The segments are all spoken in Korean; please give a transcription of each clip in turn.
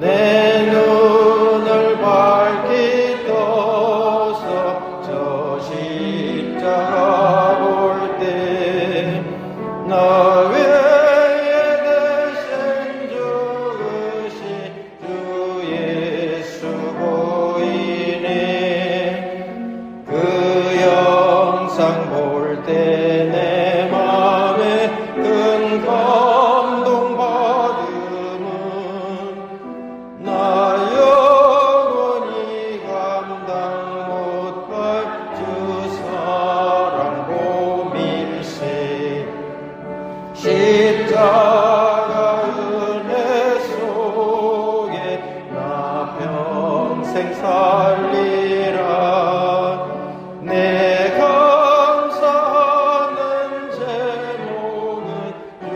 내 눈을 밝히 떠서. 저 십자가 볼 때나 위에 대신 죽으신 주 예수 보이네 그 영상 평생 살리라. 내 감사하는 제목은 주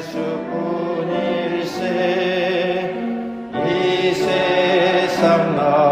예수뿐일세. 이 세상 나